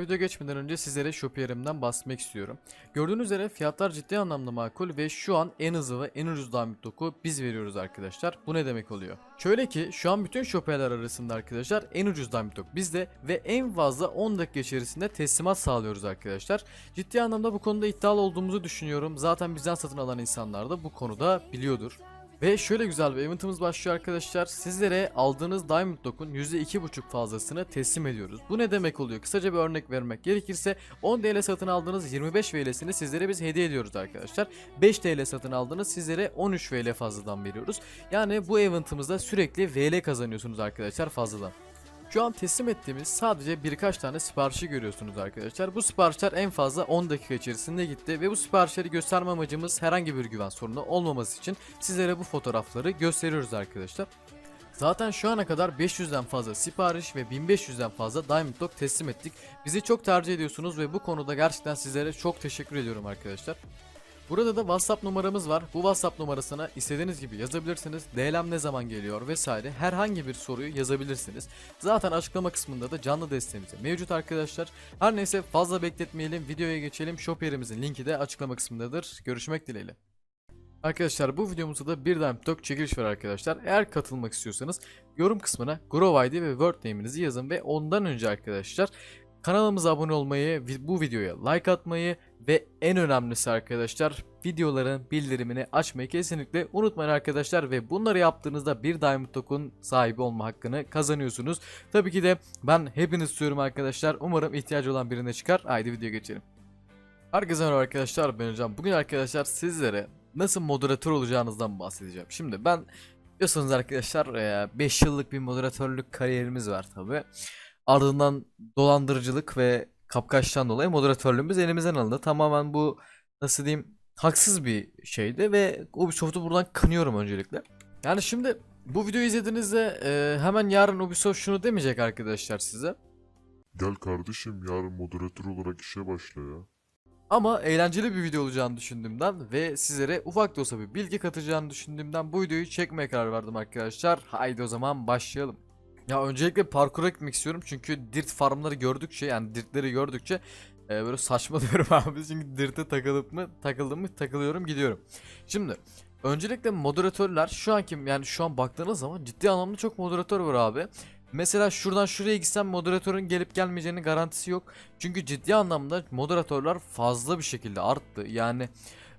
Video geçmeden önce sizlere Shopier'imden bahsetmek istiyorum. Gördüğünüz üzere fiyatlar ciddi anlamda makul ve şu an en hızlı ve en ucuz Diamond Dock'u biz veriyoruz arkadaşlar. Bu ne demek oluyor? Şöyle ki şu an bütün Shopier'ler arasında arkadaşlar en ucuz Diamond Dock bizde ve en fazla 10 dakika içerisinde teslimat sağlıyoruz arkadaşlar. Ciddi anlamda bu konuda iddialı olduğumuzu düşünüyorum. Zaten bizden satın alan insanlar da bu konuda biliyordur. Ve şöyle güzel bir eventimiz başlıyor arkadaşlar. Sizlere aldığınız Diamond Dock'un %2.5 fazlasını teslim ediyoruz. Bu ne demek oluyor? Kısaca bir örnek vermek gerekirse 10 TL satın aldığınız 25 VL'sini sizlere biz hediye ediyoruz arkadaşlar. 5 TL satın aldığınız sizlere 13 VL fazladan veriyoruz. Yani bu eventımızda sürekli VL kazanıyorsunuz arkadaşlar fazladan. Şu an teslim ettiğimiz sadece birkaç tane siparişi görüyorsunuz arkadaşlar. Bu siparişler en fazla 10 dakika içerisinde gitti ve bu siparişleri gösterme amacımız herhangi bir güven sorunu olmaması için sizlere bu fotoğrafları gösteriyoruz arkadaşlar. Zaten şu ana kadar 500'den fazla sipariş ve 1500'den fazla Diamond Dog teslim ettik. Bizi çok tercih ediyorsunuz ve bu konuda gerçekten sizlere çok teşekkür ediyorum arkadaşlar. Burada da WhatsApp numaramız var. Bu WhatsApp numarasına istediğiniz gibi yazabilirsiniz. DLM ne zaman geliyor vesaire herhangi bir soruyu yazabilirsiniz. Zaten açıklama kısmında da canlı desteğimiz de mevcut arkadaşlar. Her neyse fazla bekletmeyelim. Videoya geçelim. Shopier'imizin linki de açıklama kısmındadır. Görüşmek dileğiyle. Arkadaşlar bu videomuzda da bir Dog çekiliş var arkadaşlar. Eğer katılmak istiyorsanız yorum kısmına Grow ID ve Word name'inizi yazın ve ondan önce arkadaşlar kanalımıza abone olmayı, bu videoya like atmayı ve en önemlisi arkadaşlar videoların bildirimini açmayı kesinlikle unutmayın arkadaşlar ve bunları yaptığınızda bir Diamond Dog'un sahibi olma hakkını kazanıyorsunuz. Tabii ki de ben hepiniz istiyorum arkadaşlar. Umarım ihtiyacı olan birine çıkar. Haydi video geçelim. Herkese merhaba arkadaşlar ben Hocam. Bugün arkadaşlar sizlere nasıl moderatör olacağınızdan bahsedeceğim. Şimdi ben biliyorsunuz arkadaşlar 5 yıllık bir moderatörlük kariyerimiz var tabi. Ardından dolandırıcılık ve kapkaçtan dolayı moderatörlüğümüz elimizden alındı. Tamamen bu nasıl diyeyim haksız bir şeydi ve Ubisoft'u buradan kınıyorum öncelikle. Yani şimdi bu videoyu izlediğinizde e, hemen yarın Ubisoft şunu demeyecek arkadaşlar size. Gel kardeşim yarın moderatör olarak işe başla ya. Ama eğlenceli bir video olacağını düşündüğümden ve sizlere ufak da olsa bir bilgi katacağını düşündüğümden bu videoyu çekmeye karar verdim arkadaşlar. Haydi o zaman başlayalım. Ya öncelikle parkura gitmek istiyorum çünkü dirt farmları gördükçe yani dirtleri gördükçe e, böyle saçmalıyorum abi çünkü dirte takılıp mı takıldım mı takılıyorum gidiyorum. Şimdi öncelikle moderatörler şu anki yani şu an baktığınız zaman ciddi anlamda çok moderatör var abi. Mesela şuradan şuraya gitsem moderatörün gelip gelmeyeceğinin garantisi yok. Çünkü ciddi anlamda moderatörler fazla bir şekilde arttı. Yani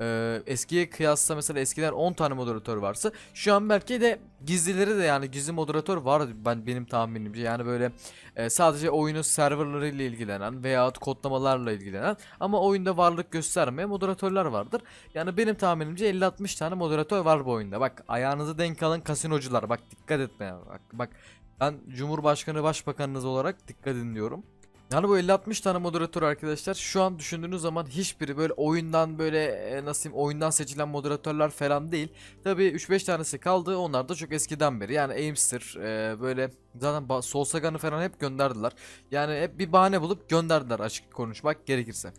e, eskiye kıyasla mesela eskiden 10 tane moderatör varsa şu an belki de gizlileri de yani gizli moderatör var ben benim tahminimce. Yani böyle e, sadece oyunun serverlarıyla ilgilenen veyahut kodlamalarla ilgilenen ama oyunda varlık göstermeyen moderatörler vardır. Yani benim tahminimce 50-60 tane moderatör var bu oyunda. Bak ayağınızı denk alın kasinocular. Bak dikkat etmeye bak. Bak ben Cumhurbaşkanı Başbakanınız olarak dikkat edin diyorum. Yani bu 50-60 tane moderatör arkadaşlar şu an düşündüğünüz zaman hiçbiri böyle oyundan böyle e, nasıl diyeyim oyundan seçilen moderatörler falan değil. Tabi 3-5 tanesi kaldı onlar da çok eskiden beri yani Aimster e, böyle zaten ba- Soul Sagan'ı falan hep gönderdiler. Yani hep bir bahane bulup gönderdiler açık konuşmak gerekirse.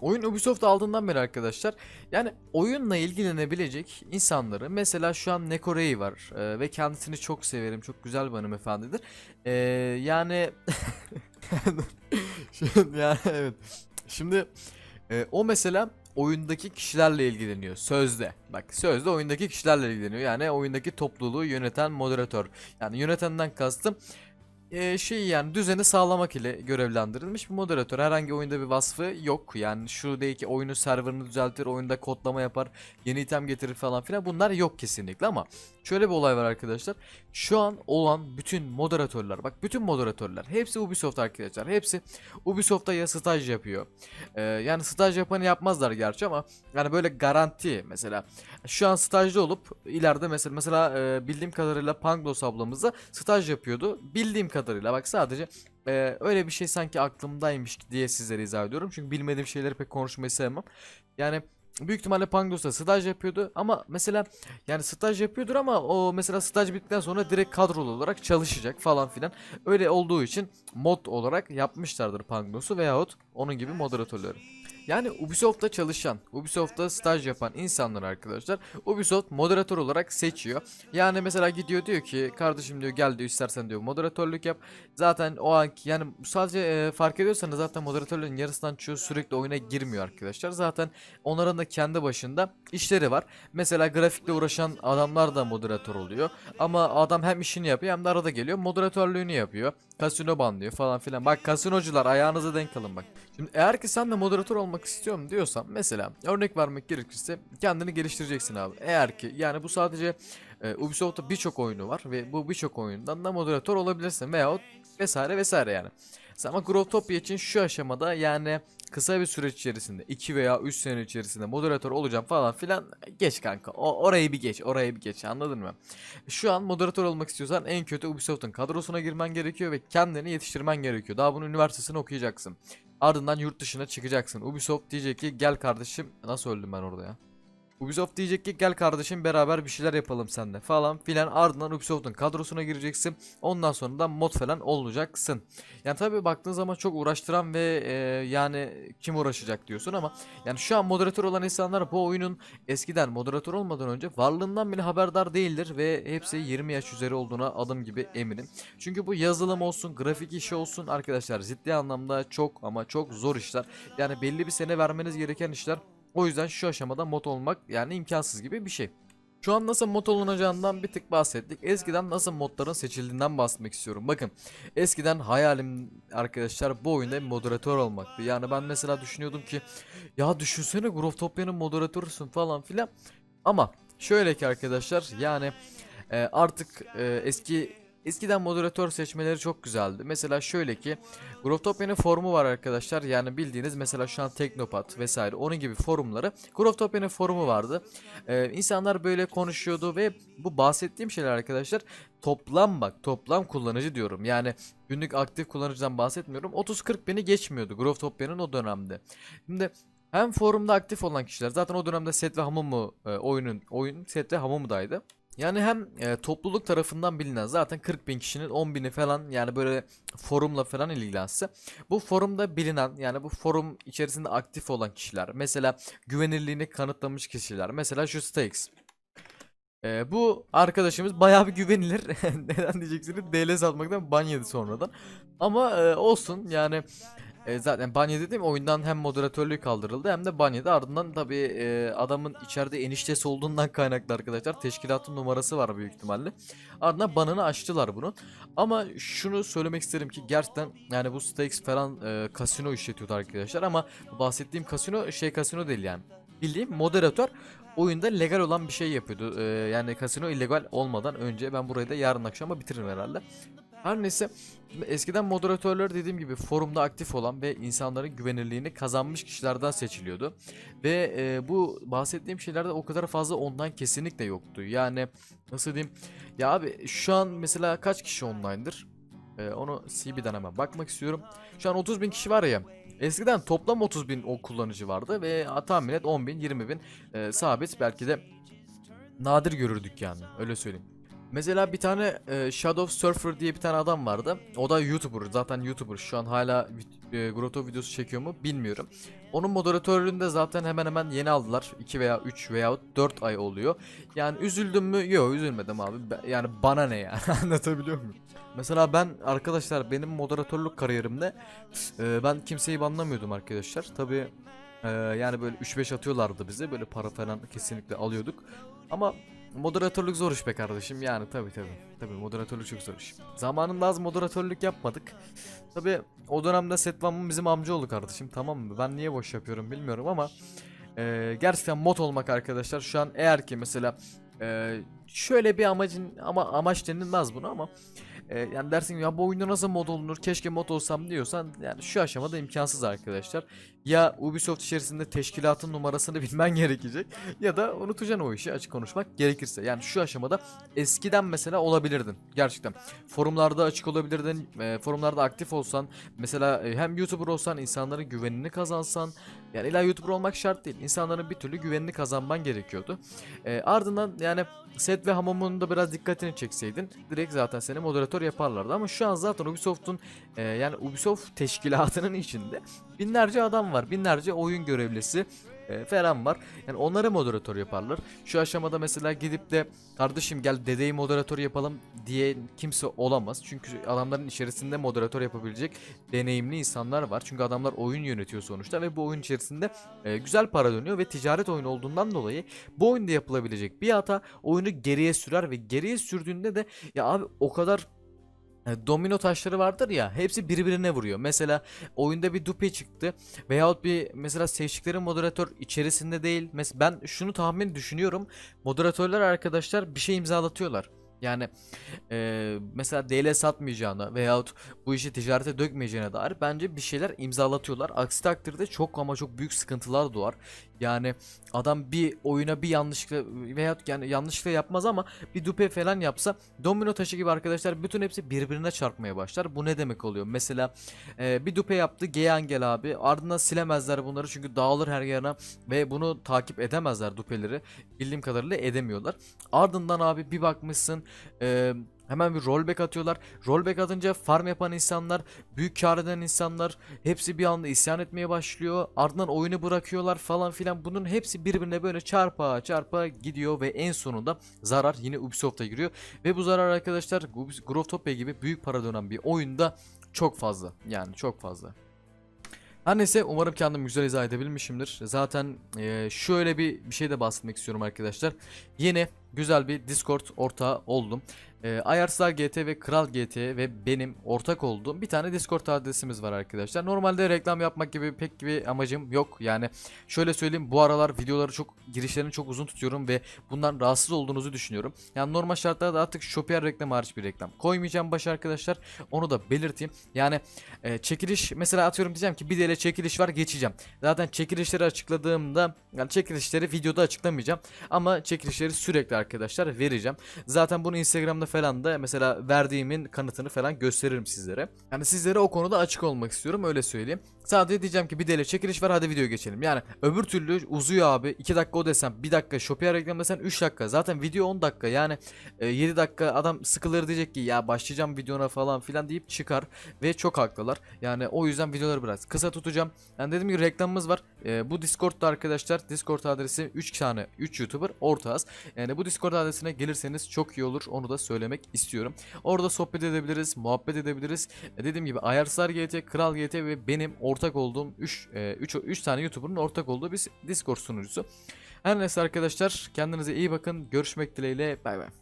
Oyun Ubisoft aldığından beri arkadaşlar yani oyunla ilgilenebilecek insanları mesela şu an Neko Rey var e, ve kendisini çok severim çok güzel bir hanımefendidir. E, yani Şimdi yani evet. Şimdi e, o mesela oyundaki kişilerle ilgileniyor sözde. Bak sözde oyundaki kişilerle ilgileniyor. Yani oyundaki topluluğu yöneten moderatör. Yani yönetenden kastım e, şey yani düzeni sağlamak ile görevlendirilmiş bir moderatör. Herhangi oyunda bir vasfı yok. Yani şu değil ki oyunun serverını düzeltir, oyunda kodlama yapar, yeni item getirir falan filan. Bunlar yok kesinlikle ama şöyle bir olay var arkadaşlar. Şu an olan bütün moderatörler, bak bütün moderatörler hepsi Ubisoft arkadaşlar. Hepsi Ubisoft'ta ya staj yapıyor. Ee, yani staj yapanı yapmazlar gerçi ama yani böyle garanti mesela şu an stajda olup ileride mesela mesela e, bildiğim kadarıyla Panglos ablamız da staj yapıyordu. Bildiğim kadarıyla bak sadece e, öyle bir şey sanki aklımdaymış diye sizlere izah ediyorum. Çünkü bilmediğim şeyleri pek konuşmayı sevmem. Yani büyük ihtimalle Pangos'ta staj yapıyordu ama mesela yani staj yapıyordur ama o mesela staj bittikten sonra direkt kadrolu olarak çalışacak falan filan. Öyle olduğu için mod olarak yapmışlardır Pangos'u veyahut onun gibi moderatörleri. Yani Ubisoft'ta çalışan, Ubisoft'ta staj yapan insanlar arkadaşlar Ubisoft moderatör olarak seçiyor. Yani mesela gidiyor diyor ki kardeşim diyor gel diyor istersen diyor moderatörlük yap. Zaten o anki yani sadece e, fark ediyorsanız zaten moderatörlerin yarısından çoğu sürekli oyuna girmiyor arkadaşlar. Zaten onların da kendi başında işleri var. Mesela grafikle uğraşan adamlar da moderatör oluyor. Ama adam hem işini yapıyor hem de arada geliyor moderatörlüğünü yapıyor. Kasino banlıyor falan filan. Bak kasinocular ayağınıza denk alın bak. Şimdi eğer ki sen de moderatör olmak istiyorum diyorsan mesela örnek vermek gerekirse kendini geliştireceksin abi. Eğer ki yani bu sadece e, Ubisoft'ta birçok oyunu var ve bu birçok oyundan da moderatör olabilirsin veyahut vesaire vesaire yani. Ama Growtopia için şu aşamada yani kısa bir süreç içerisinde 2 veya 3 sene içerisinde moderatör olacağım falan filan geç kanka. O, orayı bir geç, orayı bir geç anladın mı? Şu an moderatör olmak istiyorsan en kötü Ubisoft'un kadrosuna girmen gerekiyor ve kendini yetiştirmen gerekiyor. Daha bunun üniversitesini okuyacaksın. Ardından yurt dışına çıkacaksın. Ubisoft diyecek ki gel kardeşim nasıl öldüm ben orada ya? Ubisoft diyecek ki gel kardeşim beraber bir şeyler yapalım seninle falan filan ardından Ubisoft'un kadrosuna gireceksin. Ondan sonra da mod falan olacaksın. Yani tabi baktığın zaman çok uğraştıran ve e, yani kim uğraşacak diyorsun ama yani şu an moderatör olan insanlar bu oyunun eskiden moderatör olmadan önce varlığından bile haberdar değildir ve hepsi 20 yaş üzeri olduğuna adım gibi eminim. Çünkü bu yazılım olsun, grafik işi olsun arkadaşlar ciddi anlamda çok ama çok zor işler. Yani belli bir sene vermeniz gereken işler. O yüzden şu aşamada mod olmak yani imkansız gibi bir şey. Şu an nasıl mod olunacağından bir tık bahsettik. Eskiden nasıl modların seçildiğinden bahsetmek istiyorum. Bakın eskiden hayalim arkadaşlar bu oyunda moderatör olmaktı. Yani ben mesela düşünüyordum ki ya düşünsene Growtopia'nın moderatörüsün falan filan. Ama şöyle ki arkadaşlar yani e, artık e, eski eskiden moderatör seçmeleri çok güzeldi. Mesela şöyle ki Growtopia'nın forumu var arkadaşlar. Yani bildiğiniz mesela şu an Teknopat vesaire onun gibi forumları. Growtopia'nın forumu vardı. Ee, insanlar böyle konuşuyordu ve bu bahsettiğim şeyler arkadaşlar toplam bak toplam kullanıcı diyorum. Yani günlük aktif kullanıcıdan bahsetmiyorum. 30-40 bini geçmiyordu Growtopia'nın o dönemde. Şimdi hem forumda aktif olan kişiler zaten o dönemde Set ve Hamumu e, oyunun oyun Set ve Hamumu'daydı. Yani hem e, topluluk tarafından bilinen zaten 40 bin kişinin 10 bini falan yani böyle forumla falan ilgilense. Bu forumda bilinen yani bu forum içerisinde aktif olan kişiler. Mesela güvenirliğini kanıtlamış kişiler. Mesela şu Stakes. E, bu arkadaşımız bayağı bir güvenilir. Neden diyeceksiniz? DLS atmaktan ban yedi sonradan. Ama e, olsun yani e, zaten banyo dediğim oyundan hem moderatörlüğü kaldırıldı hem de banyoda ardından tabi adamın içeride eniştesi olduğundan kaynaklı arkadaşlar teşkilatın numarası var büyük ihtimalle. Ardından banını açtılar bunu. Ama şunu söylemek isterim ki gerçekten yani bu Stakes falan e, kasino işletiyordu arkadaşlar ama bahsettiğim kasino şey kasino değil yani. Bildiğim moderatör oyunda legal olan bir şey yapıyordu. E, yani kasino illegal olmadan önce ben burayı da yarın akşama bitiririm herhalde. Her neyse eskiden moderatörler dediğim gibi forumda aktif olan ve insanların güvenirliğini kazanmış kişilerden seçiliyordu. Ve e, bu bahsettiğim şeylerde o kadar fazla ondan kesinlikle yoktu. Yani nasıl diyeyim ya abi şu an mesela kaç kişi online'dır? E, onu CB'den hemen bakmak istiyorum. Şu an 30 bin kişi var ya. Eskiden toplam 30 bin o kullanıcı vardı ve tahmin et 10 bin 20 bin e, sabit belki de nadir görürdük yani öyle söyleyeyim. Mesela bir tane e, Shadow Surfer diye bir tane adam vardı. O da YouTuber. Zaten YouTuber. Şu an hala e, Grotto videosu çekiyor mu bilmiyorum. Onun moderatörlüğünde zaten hemen hemen yeni aldılar. 2 veya 3 veya 4 ay oluyor. Yani üzüldüm mü? Yok üzülmedim abi. Yani bana ne yani anlatabiliyor muyum? Mesela ben arkadaşlar benim moderatörlük kariyerimde e, ben kimseyi banlamıyordum arkadaşlar. Tabi yani böyle 3-5 atıyorlardı bize. Böyle para falan kesinlikle alıyorduk. Ama Moderatörlük zor iş be kardeşim yani tabi tabi tabi moderatörlük çok zor iş. Zamanında az moderatörlük yapmadık. Tabi o dönemde Setvam'ın bizim amcaoğlu kardeşim tamam mı? Ben niye boş yapıyorum bilmiyorum ama e, gerçekten mod olmak arkadaşlar şu an eğer ki mesela e, şöyle bir amacın ama amaç denilmez bunu ama e, yani dersin ya bu oyunda nasıl mod olunur keşke mod olsam diyorsan yani şu aşamada imkansız arkadaşlar. Ya Ubisoft içerisinde teşkilatın numarasını bilmen gerekecek ya da unutacaksın o işi açık konuşmak gerekirse. Yani şu aşamada eskiden mesela olabilirdin gerçekten. Forumlarda açık olabilirdin, e, forumlarda aktif olsan, mesela e, hem YouTuber olsan, insanların güvenini kazansan, yani illa YouTuber olmak şart değil. İnsanların bir türlü güvenini kazanman gerekiyordu. E, ardından yani set ve hamamının da biraz dikkatini çekseydin direkt zaten seni moderatör yaparlardı ama şu an zaten Ubisoft'un e, yani Ubisoft teşkilatının içinde binlerce adam var. Binlerce oyun görevlisi e, falan var. Yani onları moderatör yaparlar. Şu aşamada mesela gidip de kardeşim gel dedeyi moderatör yapalım diye kimse olamaz. Çünkü adamların içerisinde moderatör yapabilecek deneyimli insanlar var. Çünkü adamlar oyun yönetiyor sonuçta ve bu oyun içerisinde e, güzel para dönüyor ve ticaret oyunu olduğundan dolayı bu oyunda yapılabilecek bir hata oyunu geriye sürer ve geriye sürdüğünde de ya abi o kadar domino taşları vardır ya hepsi birbirine vuruyor. Mesela oyunda bir dupe çıktı veyahut bir mesela seçtikleri moderatör içerisinde değil. Mesela ben şunu tahmin düşünüyorum. Moderatörler arkadaşlar bir şey imzalatıyorlar. Yani e, mesela DL satmayacağına veyahut bu işi ticarete dökmeyeceğine dair bence bir şeyler imzalatıyorlar. Aksi takdirde çok ama çok büyük sıkıntılar doğar. Yani adam bir oyuna bir yanlışlıkla veyahut yani yanlışlıkla yapmaz ama bir dupe falan yapsa domino taşı gibi arkadaşlar bütün hepsi birbirine çarpmaya başlar. Bu ne demek oluyor? Mesela e, bir dupe yaptı G-Angel abi ardından silemezler bunları çünkü dağılır her yerine ve bunu takip edemezler dupeleri. Bildiğim kadarıyla edemiyorlar. Ardından abi bir bakmışsın e, hemen bir rollback atıyorlar. Rollback atınca farm yapan insanlar, büyük kar eden insanlar hepsi bir anda isyan etmeye başlıyor. Ardından oyunu bırakıyorlar falan filan. Bunun hepsi birbirine böyle çarpa çarpa gidiyor ve en sonunda zarar yine Ubisoft'a giriyor. Ve bu zarar arkadaşlar Growtopia gibi büyük para dönen bir oyunda çok fazla. Yani çok fazla. Her neyse umarım kendimi güzel izah edebilmişimdir. Zaten eee, şöyle bir, bir şey de bahsetmek istiyorum arkadaşlar. Yeni güzel bir Discord ortağı oldum. Eee Ayarslar GT ve Kral GT ve benim ortak olduğum bir tane Discord adresimiz var arkadaşlar. Normalde reklam yapmak gibi pek bir amacım yok. Yani şöyle söyleyeyim bu aralar videoları çok girişlerini çok uzun tutuyorum ve bundan rahatsız olduğunuzu düşünüyorum. Yani normal şartlarda artık Shopier reklam hariç bir reklam koymayacağım baş arkadaşlar. Onu da belirteyim. Yani e, çekiliş mesela atıyorum diyeceğim ki bir DL çekiliş var geçeceğim. Zaten çekilişleri açıkladığımda yani çekilişleri videoda açıklamayacağım. Ama çekilişleri sürekli arkadaşlar vereceğim. Zaten bunu Instagram'da falan da mesela verdiğimin kanıtını falan gösteririm sizlere. Yani sizlere o konuda açık olmak istiyorum öyle söyleyeyim. Sadece diyeceğim ki bir DL çekiliş var hadi video geçelim. Yani öbür türlü uzuyor abi. 2 dakika o desem 1 dakika Shopier reklam desen 3 dakika. Zaten video 10 dakika yani e, 7 dakika adam sıkılır diyecek ki ya başlayacağım videona falan filan deyip çıkar. Ve çok haklılar. Yani o yüzden videoları biraz kısa tutacağım. Yani dediğim gibi reklamımız var. E, bu Discord'da arkadaşlar Discord adresi 3 tane 3 YouTuber ortağız. Yani bu Discord adresine gelirseniz çok iyi olur. Onu da söylemek istiyorum. Orada sohbet edebiliriz, muhabbet edebiliriz. E, dediğim gibi Ayarslar GT, Kral GT ve benim ortak olduğum 3 3 3 tane YouTuber'ın ortak olduğu bir Discord sunucusu. Her neyse arkadaşlar kendinize iyi bakın. Görüşmek dileğiyle. Bay bay.